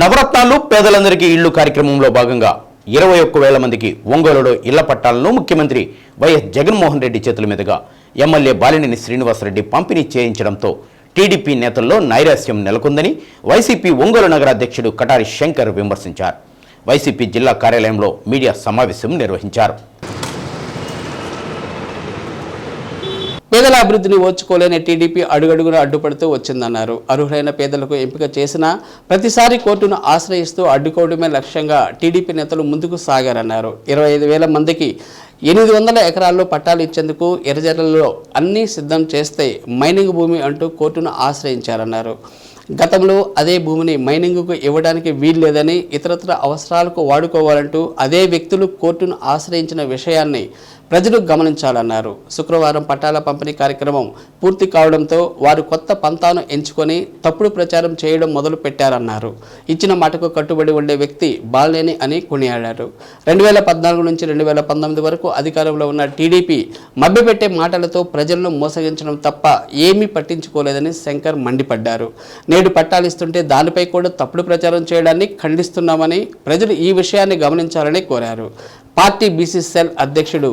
నవరత్నాలు పేదలందరికీ ఇళ్ళు కార్యక్రమంలో భాగంగా ఇరవై ఒక్క వేల మందికి ఒంగోలులో ఇళ్ళ పట్టాలను ముఖ్యమంత్రి వైఎస్ జగన్మోహన్ రెడ్డి చేతుల మీదుగా ఎమ్మెల్యే బాలినేని శ్రీనివాసరెడ్డి పంపిణీ చేయించడంతో టీడీపీ నేతల్లో నైరాశ్యం నెలకొందని వైసీపీ ఒంగోలు నగరాధ్యక్షుడు కటారి శంకర్ విమర్శించారు. వైసీపీ జిల్లా కార్యాలయంలో మీడియా సమావేశం నిర్వహించారు. పేదల అభివృద్ధిని ఓర్చుకోలేని టీడీపీ అడుగడుగున అడ్డుపడుతూ వచ్చిందన్నారు. అర్హులైన పేదలకు ఎంపిక చేసిన ప్రతిసారి కోర్టును ఆశ్రయిస్తూ అడ్డుకోవడమే లక్ష్యంగా టీడీపీ నేతలు ముందుకు సాగారన్నారు. ఇరవై ఐదు వేల మందికి ఎనిమిది వందల ఎకరాల్లో పట్టాలు ఇచ్చేందుకు ఎర్రజర్లలో అన్నీ సిద్ధం చేస్తే మైనింగ్ భూమి అంటూ కోర్టును ఆశ్రయించారన్నారు. గతంలో అదే భూమిని మైనింగ్కు ఇవ్వడానికి వీల్లేదని ఇతరత్ర అవసరాలకు వాడుకోవాలంటూ అదే వ్యక్తులు కోర్టును ఆశ్రయించిన విషయాన్ని ప్రజలు గమనించాలన్నారు. శుక్రవారం పట్టాల పంపిణీ కార్యక్రమం పూర్తి కావడంతో వారు కొత్త పంతాను ఎంచుకొని తప్పుడు ప్రచారం చేయడం మొదలు పెట్టారన్నారు ఇచ్చిన మాటకు కట్టుబడి ఉండే వ్యక్తి బాలేని అని కొనియాడారు. రెండు వేల పద్నాలుగు నుంచి రెండు వేల పంతొమ్మిది వరకు అధికారంలో ఉన్న టీడీపీ మభ్యపెట్టే మాటలతో ప్రజలను మోసగించడం తప్ప ఏమీ పట్టించుకోలేదని శంకర్ మండిపడ్డారు. నేడు పట్టాలిస్తుంటే దానిపై కూడా తప్పుడు ప్రచారం చేయడాన్ని ఖండిస్తున్నామని ప్రజలు ఈ విషయాన్ని గమనించాలని కోరారు. పార్టీ బీసీ సెల్ అధ్యక్షుడు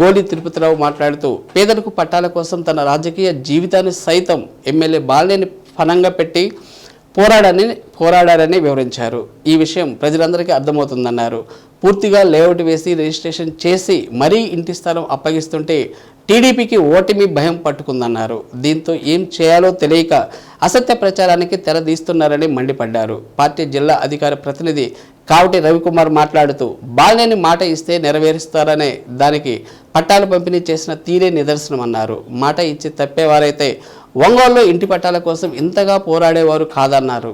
గోలి తిరుపతిరావు మాట్లాడుతూ పేదలకు పట్టాల కోసం తన రాజకీయ జీవితాన్ని సైతం ఎమ్మెల్యే బాలేని ఫనంగా పెట్టి పోరాడని పోరాడారని వివరించారు. ఈ విషయం ప్రజలందరికీ అర్థమవుతుందన్నారు. పూర్తిగా లేఅవుట్ వేసి రిజిస్ట్రేషన్ చేసి మరీ ఇంటి స్థలం అప్పగిస్తుంటే టీడీపీకి ఓటమి భయం పట్టుకుందన్నారు. దీంతో ఏం చేయాలో తెలియక అసత్య ప్రచారానికి తెరదీస్తున్నారని మండిపడ్డారు. పార్టీ జిల్లా అధికార ప్రతినిధి కావటి రవికుమార్ మాట్లాడుతూ బాలినేని మాట ఇస్తే నెరవేరుస్తారనే దానికి పట్టాలు పంపిణీ చేసిన తీరే నిదర్శనమన్నారు మాట ఇచ్చి తప్పేవారైతే ఒంగోలులో ఇంటి పట్టాల కోసం ఇంతగా పోరాడేవారు కాదన్నారు.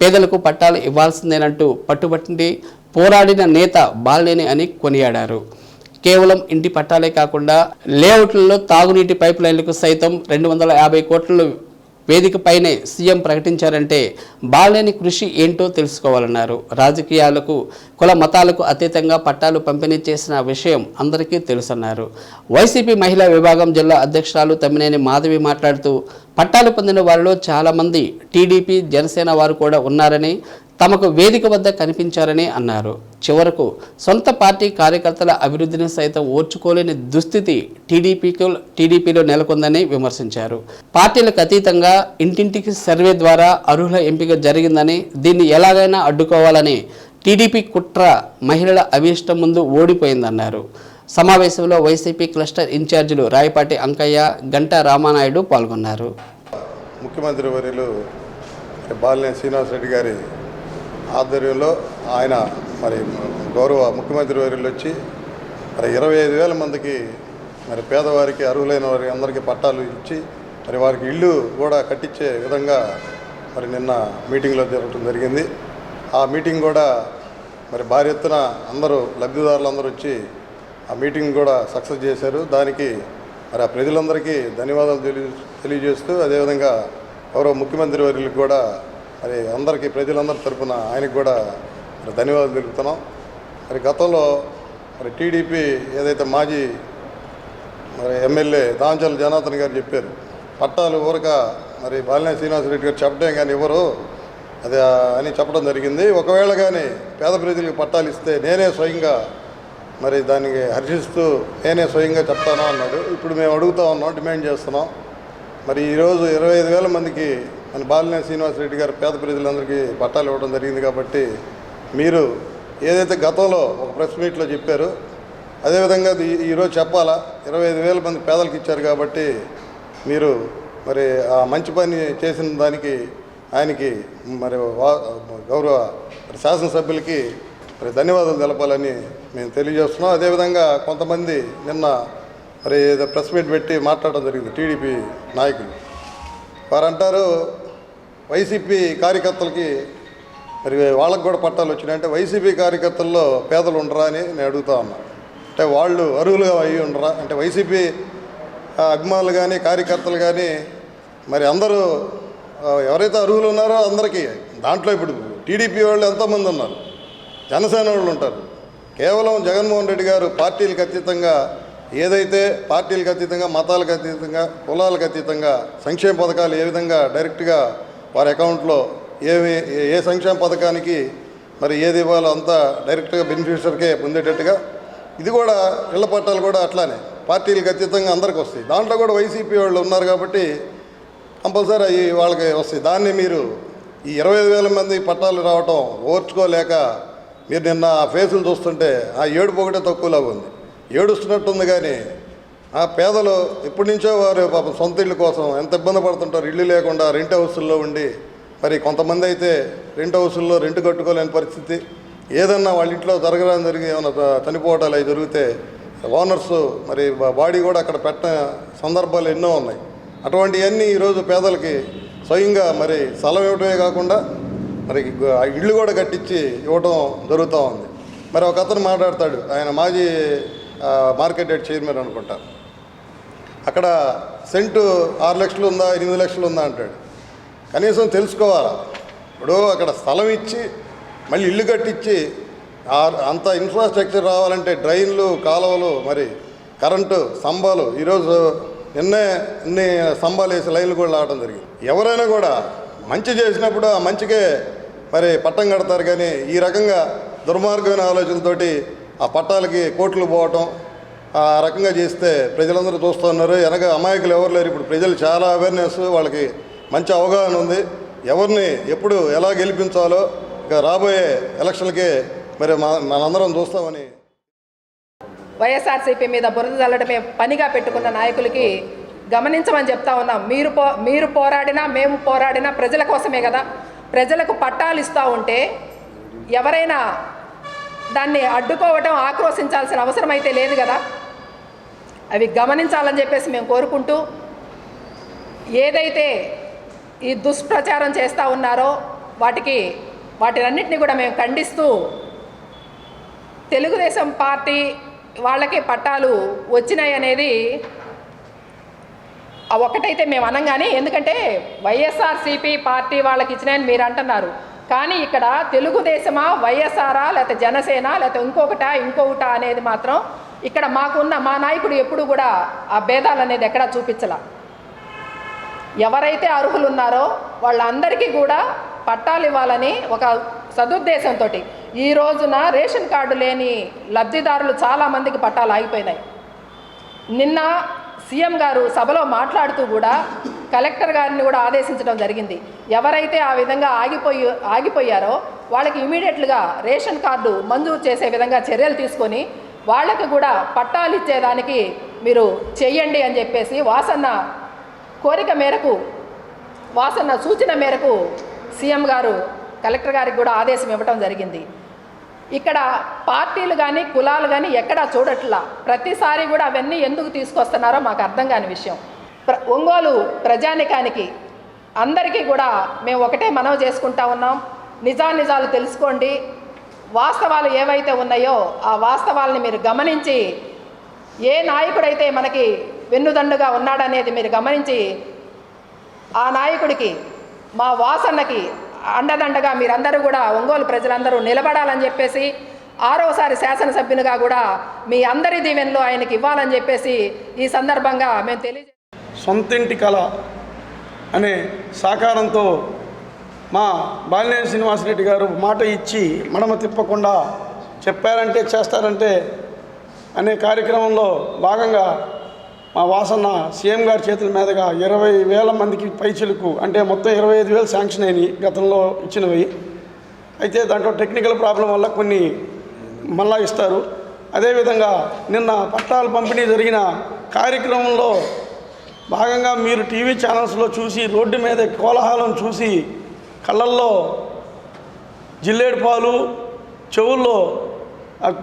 పేదలకు పట్టాలు ఇవ్వాల్సిందేనంటూ పట్టుబట్టి పోరాడిన నేత బాలినేని అని కొనియాడారు. కేవలం ఇంటి పట్టాలే కాకుండా లేఅవుట్లలో తాగునీటి పైప్ లైన్లకు సైతం రెండు వందల యాభై కోట్లు వేదికపైనే సీఎం ప్రకటించారంటే బాలేని కృషి ఏంటో తెలుసుకోవాలన్నారు. రాజకీయాలకు కుల మతాలకు అతీతంగా పట్టాలు పంపిణీ చేసిన విషయం అందరికీ తెలుసన్నారు. వైసీపీ మహిళా విభాగం జిల్లా అధ్యక్షురాలు తమ్మినేని మాధవి మాట్లాడుతూ పట్టాలు పొందిన వారిలో చాలామంది టీడీపీ జనసేన వారు కూడా ఉన్నారని తమకు వేదిక వద్ద కనిపించారని అన్నారు. చివరకు సొంత పార్టీ కార్యకర్తల అభివృద్ధిని సైతం ఓర్చుకోలేని దుస్థితి టీడీపీకి టీడీపీలో నెలకొందని విమర్శించారు. పార్టీలకు అతీతంగా ఇంటింటికి సర్వే ద్వారా అర్హుల ఎంపిక జరిగిందని దీన్ని ఎలాగైనా అడ్డుకోవాలని టీడీపీ కుట్ర మహిళల అభీష్టం ముందు ఓడిపోయిందన్నారు. సమావేశంలో వైసీపీ క్లస్టర్ ఇన్ఛార్జీలు రాయపాటి అంకయ్య గంటా రామానాయుడు పాల్గొన్నారు. ముఖ్యమంత్రి వర్యులు బాలినేని శ్రీనివాసరెడ్డి గారి ఆధ్వర్యంలో ఆయన మరి గౌరవ ముఖ్యమంత్రి వర్యులు వచ్చి మరి ఇరవై ఐదు వేల మందికి మరి పేదవారికి అర్హులైన వారికి అందరికీ పట్టాలు ఇచ్చి మరి వారికి ఇల్లు కూడా కట్టించే విధంగా మరి నిన్న మీటింగ్లో జరగడం జరిగింది. ఆ మీటింగ్ కూడా మరి భారీ ఎత్తున అందరూ లబ్ధిదారులు అందరూ వచ్చి ఆ మీటింగ్ కూడా సక్సెస్ చేశారు. దానికి మరి ఆ ప్రజలందరికీ ధన్యవాదాలు తెలియ తెలియజేస్తూ అదేవిధంగా గౌరవ ముఖ్యమంత్రి వర్యులకు కూడా మరి అందరికీ ప్రజలందరి తరపున ఆయనకు కూడా మరి ధన్యవాదాలు తెలుపుతున్నాం. మరి గతంలో మరి టీడీపీ ఏదైతే మాజీ మరి ఎమ్మెల్యే దాంచల జనార్దన్ గారు చెప్పారు పట్టాలు ఊరక మరి బాలినే శ్రీనివాసరెడ్డి గారు చెప్పడం కానీ ఇవ్వరు అది అని చెప్పడం జరిగింది. ఒకవేళ కానీ పేద ప్రజలకు పట్టాలు ఇస్తే నేనే స్వయంగా మరి దానికి హర్షిస్తూ నేనే స్వయంగా చెప్తాను అన్నాడు. ఇప్పుడు మేము అడుగుతా ఉన్నాం డిమాండ్ చేస్తున్నాం. మరి ఈరోజు ఇరవై ఐదు వేల మందికి మన బాలినేని శ్రీనివాసరెడ్డి గారు పేద ప్రజలందరికీ పట్టాలు ఇవ్వడం జరిగింది కాబట్టి మీరు ఏదైతే గతంలో ఒక ప్రెస్ మీట్లో చెప్పారో అదేవిధంగా ఈరోజు చెప్పాలా ఇరవై ఐదు వేల మంది పేదలకు ఇచ్చారు కాబట్టి మీరు మరి ఆ మంచి పని చేసిన దానికి ఆయనకి మరి వా- గౌరవ మరి శాసనసభ్యులకి మరి ధన్యవాదాలు తెలపాలని మేము తెలియజేస్తున్నాం. అదేవిధంగా కొంతమంది నిన్న మరి ఏదో ప్రెస్ మీట్ పెట్టి మాట్లాడడం జరిగింది టీడీపీ నాయకులు. వారు అంటారు వైసీపీ కార్యకర్తలకి మరి వాళ్ళకు కూడా పట్టాలు వచ్చినాయంటే వైసీపీ కార్యకర్తల్లో పేదలు ఉండరా అని నేను అడుగుతా ఉన్నా. అంటే వాళ్ళు అరువులుగా అయ్యి ఉండరా? అంటే వైసీపీ అభిమానులు కానీ కార్యకర్తలు కానీ మరి అందరూ ఎవరైతే అర్హులు ఉన్నారో అందరికీ దాంట్లో ఇప్పుడు టీడీపీ వాళ్ళు ఎంతోమంది ఉన్నారు. జనసేన వాళ్ళు ఉంటారు. కేవలం జగన్మోహన్ రెడ్డి గారు పార్టీలకు అతీతంగా ఏదైతే పార్టీలకు అతీతంగా మతాలకు అతీతంగా కులాలకు అతీతంగా సంక్షేమ పథకాలు ఏ విధంగా డైరెక్ట్గా వారి అకౌంట్లో ఏమి ఏ సంక్షేమ పథకానికి మరి ఏది ఇవ్వాలో అంతా డైరెక్ట్గా బెనిఫిషరీకే పొందేటట్టుగా ఇది కూడా ఇళ్ళ పట్టాలు కూడా అట్లానే పార్టీలకు అతీతంగా అందరికి వస్తాయి. దాంట్లో కూడా వైసీపీ వాళ్ళు ఉన్నారు కాబట్టి కంపల్సరీ అవి వాళ్ళకి వస్తాయి. దాన్ని మీరు ఈ ఇరవై ఐదు వేల మంది పట్టాలు రావటం ఓర్చుకోలేక మీరు నిన్న ఆ ఫేసులు చూస్తుంటే ఆ ఏడుపు ఒకటే తక్కువలాగా ఉంది ఏడుస్తున్నట్టుంది కానీ ఆ పేదలు ఇప్పటి నుంచో వారు పాపం సొంత ఇళ్ళ కోసం ఎంత ఇబ్బంది పడుతుంటారు ఇల్లు లేకుండా రెంట్ హౌసుల్లో ఉండి. మరి కొంతమంది అయితే రెంట్ హౌసుల్లో రెంట్ కట్టుకోలేని పరిస్థితి. ఏదన్నా వాళ్ళ ఇంట్లో జరగడం జరిగి ఏమైనా చనిపోవటాలు అవి జరిగితే ఓనర్స్ మరి బాడీ కూడా అక్కడ పెట్టిన సందర్భాలు ఎన్నో ఉన్నాయి. అటువంటివన్నీ ఈరోజు పేదలకి స్వయంగా మరి స్థలం ఇవ్వటమే కాకుండా మరి ఆ ఇళ్ళు కూడా కట్టించి ఇవ్వటం జరుగుతూ ఉంది. మరి ఒక అతను మాట్లాడతాడు ఆయన మాజీ మార్కెట్ యార్డ్ చైర్మన్ అనుకుంటారు అక్కడ సెంటు ఆరు లక్షలు ఉందా ఎనిమిది లక్షలు ఉందా అంటాడు. కనీసం తెలుసుకోవాలా? ఇప్పుడు అక్కడ స్థలం ఇచ్చి మళ్ళీ ఇల్లు కట్టించి అంత ఇన్ఫ్రాస్ట్రక్చర్ రావాలంటే డ్రైన్లు కాలువలు మరి కరెంటు స్తంభాలు ఈరోజు నిన్నే అన్ని స్తంభాలు వేసి లైన్లు కూడా రావడం జరిగింది. ఎవరైనా కూడా మంచి చేసినప్పుడు ఆ మంచికే మరి పట్టం కడతారు కానీ ఈ రకంగా దుర్మార్గమైన ఆలోచనతోటి ఆ పట్టాలకి కోట్లు పోవటం ఆ రకంగా చేస్తే ప్రజలందరూ చూస్తున్నారు వెనక అమాయకులు ఎవరు లేరు. ఇప్పుడు ప్రజలు చాలా అవేర్నెస్ వాళ్ళకి మంచి అవగాహన ఉంది. ఎవరిని ఎప్పుడు ఎలా గెలిపించాలో ఇక రాబోయే ఎలక్షన్లకే మరి మా- మనందరం చూస్తామని. వైఎస్ఆర్సీపీ మీద బురద చల్లడమే పనిగా పెట్టుకున్న నాయకులకి గమనించమని చెప్తా ఉన్నాం. మీరు పో మీరు పోరాడినా మేము పోరాడినా ప్రజల కోసమే కదా. ప్రజలకు పట్టాలు ఇస్తూ ఉంటే ఎవరైనా దాన్ని అడ్డుకోవటం ఆక్రోశించాల్సిన అవసరం అయితే లేదు కదా. అవి గమనించాలని చెప్పేసి మేము కోరుకుంటూ ఏదైతే ఈ దుష్ప్రచారం చేస్తూ ఉన్నారో వాటికి వాటినన్నింటినీ కూడా మేము ఖండిస్తూ తెలుగుదేశం పార్టీ వాళ్ళకి పట్టాలు వచ్చినాయి అనేది ఒకటైతే మేము అనంగానే ఎందుకంటే వైఎస్ఆర్సీపీ పార్టీ వాళ్ళకి ఇచ్చినాయని మీరు అంటున్నారు. కానీ ఇక్కడ తెలుగుదేశమా వైఎస్ఆరా లేకపోతే జనసేన లేకపోతే ఇంకొకటా ఇంకొకట అనేది మాత్రం ఇక్కడ మాకున్న మా నాయకుడు ఎప్పుడు కూడా ఆ భేదాలు అనేది ఎక్కడా చూపించాల. ఎవరైతే అర్హులు ఉన్నారో వాళ్ళందరికీ కూడా పట్టాలు ఇవ్వాలని ఒక సదుద్దేశంతో ఈ రోజున రేషన్ కార్డు లేని లబ్ధిదారులు చాలామందికి పట్టాలు ఆగిపోయినాయి. నిన్న సీఎం గారు సభలో మాట్లాడుతూ కూడా కలెక్టర్ గారిని కూడా ఆదేశించడం జరిగింది. ఎవరైతే ఆ విధంగా ఆగిపోయి ఆగిపోయారో వాళ్ళకి ఇమీడియట్లుగా రేషన్ కార్డు మంజూరు చేసే విధంగా చర్యలు తీసుకొని వాళ్ళకి కూడా పట్టాలు ఇచ్చేదానికి మీరు చెయ్యండి అని చెప్పేసి వాసన్న కోరిక మేరకు వాసన్న సూచన మేరకు సీఎం గారు కలెక్టర్ గారికి కూడా ఆదేశం ఇవ్వటం జరిగింది. ఇక్కడ పార్టీలు కానీ కులాలు కానీ ఎక్కడా చూడట్లా. ప్రతిసారి కూడా అవన్నీ ఎందుకు తీసుకొస్తున్నారో మాకు అర్థం కాని విషయం. ఒంగోలు ప్రజానికానికి అందరికీ కూడా మేము ఒకటే మనవి చేసుకుంటా ఉన్నాం. నిజానిజాలు తెలుసుకోండి. వాస్తవాలు ఏవైతే ఉన్నాయో ఆ వాస్తవాలని మీరు గమనించి ఏ నాయకుడైతే మనకి వెన్నుదండుగా ఉన్నాడనేది మీరు గమనించి ఆ నాయకుడికి మా వాసన్నకి అండదండగా మీరందరూ కూడా ఒంగోలు ప్రజలందరూ నిలబడాలని చెప్పేసి ఆరోసారి శాసనసభ్యునిగా కూడా మీ అందరి దీవెనలో ఆయనకి ఇవ్వాలని చెప్పేసి ఈ సందర్భంగా మేము తెలియజే సొంతింటి కళ అనే సాకారంతో మా బాలినేని శ్రీనివాసరెడ్డి గారు మాట ఇచ్చి మడమ తిప్పకుండా చెప్పారంటే చేస్తారంటే అనే కార్యక్రమంలో భాగంగా మా వాసన్న సీఎం గారి చేతుల మీదుగా ఇరవై వేల మందికి పైచిలకు అంటే మొత్తం ఇరవై ఐదు వేలు శాంక్షన్ అయినాయి గతంలో ఇచ్చినవి. అయితే దాంట్లో టెక్నికల్ ప్రాబ్లం వల్ల కొన్ని మళ్ళా ఇస్తారు. అదేవిధంగా నిన్న పట్టాలు పంపిణీ జరిగిన కార్యక్రమంలో భాగంగా మీరు టీవీ ఛానల్స్లో చూసి రోడ్డు మీద కోలాహలం చూసి కళ్ళల్లో జిల్లేడు పాలు చెవుల్లో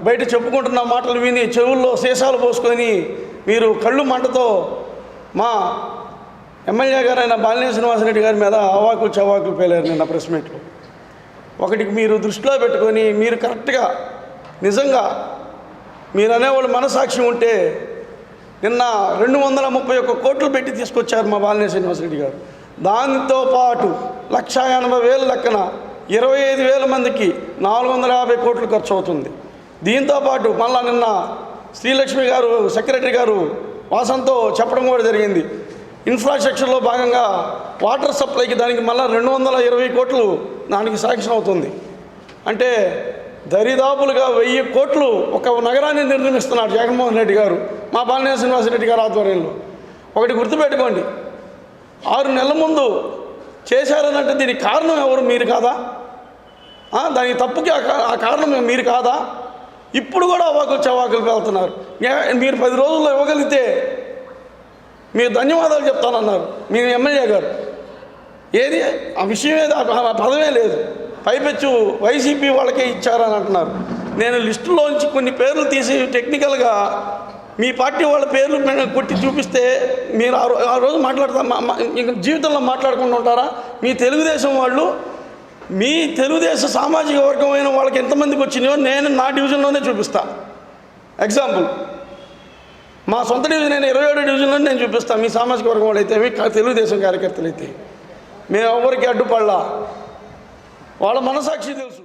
బయట చెప్పుకుంటున్న మాటలు విని చెవుల్లో సీసాలు పోసుకొని మీరు కళ్ళు మంటతో మా ఎమ్మెల్యే గారైన బాలినేని శ్రీనివాసరెడ్డి గారి మీద అవాకులు చవాకులు పేలారు నిన్న ప్రెస్ మీట్లో ఒకటికి మీరు దృష్టిలో పెట్టుకొని మీరు కరెక్ట్గా నిజంగా మీరు అనేవాళ్ళు మనసాక్షి ఉంటే నిన్న రెండు వందల ముప్పై ఒక్క కోట్లు పెట్టి తీసుకొచ్చారు మా బాలినేని శ్రీనివాసరెడ్డి గారు. దానితో పాటు లక్ష ఎనభై వేల లెక్కన ఇరవై ఐదు వేల మందికి నాలుగు వందల యాభై కోట్లు ఖర్చు అవుతుంది దీంతో పాటు మళ్ళా నిన్న శ్రీలక్ష్మి గారు సెక్రటరీ గారు వాసంతో చెప్పడం కూడా జరిగింది. ఇన్ఫ్రాస్ట్రక్చర్లో భాగంగా వాటర్ సప్లైకి దానికి మళ్ళీ రెండు వందల ఇరవై కోట్లు దానికి శాంక్షన్ అవుతుంది. అంటే దరిదాపులుగా వెయ్యి కోట్లు ఒక నగరాన్ని నిర్మిస్తున్నారు జగన్మోహన్ రెడ్డి గారు. మా బాలినేని శ్రీనివాసరెడ్డి గారు ఆధ్వర్యంలో. ఒకటి గుర్తుపెట్టుకోండి. ఆరు నెలల ముందు చేశారనంటే దీనికి కారణం ఎవరు? మీరు కాదా? దానికి తప్పుకి ఆ ఆ కారణం మీరు కాదా? ఇప్పుడు కూడా అవాకులు చవాకులు వెళ్తున్నారు. ఏ- మీరు పది రోజుల్లో ఇవ్వగలిగితే మీరు ధన్యవాదాలు చెప్తానన్నారు. మీ ఎమ్మెల్యే గారు. ఏది? ఆ విషయం ఏది ఆ పదమే లేదు. పైపెచ్చు వైసీపీ వాళ్ళకే ఇచ్చారని అంటున్నారు. నేను లిస్టులోంచి కొన్ని పేర్లు తీసి టెక్నికల్గా మీ పార్టీ వాళ్ళ పేర్లు మేము కొట్టి చూపిస్తే మీరు ఆ ఆ రోజు మాట్లాడతా ఇంకా జీవితంలో మాట్లాడకుండా ఉంటారా? మీ తెలుగుదేశం వాళ్ళు మీ తెలుగుదేశం సామాజిక వర్గమైన వాళ్ళకి ఎంతమందికి వచ్చినాయో నేను నా డివిజన్లోనే చూపిస్తా. ఎగ్జాంపుల్ మా సొంత డివిజన్ నేను ఇరవై ఏడు డివిజన్లో నేను చూపిస్తాను మీ సామాజిక వర్గం వాళ్ళైతే మీ తెలుగుదేశం కార్యకర్తలు అయితే. మేము ఎవరికి అడ్డుపడలా? వాళ్ళ మనసాక్షి తెలుసు.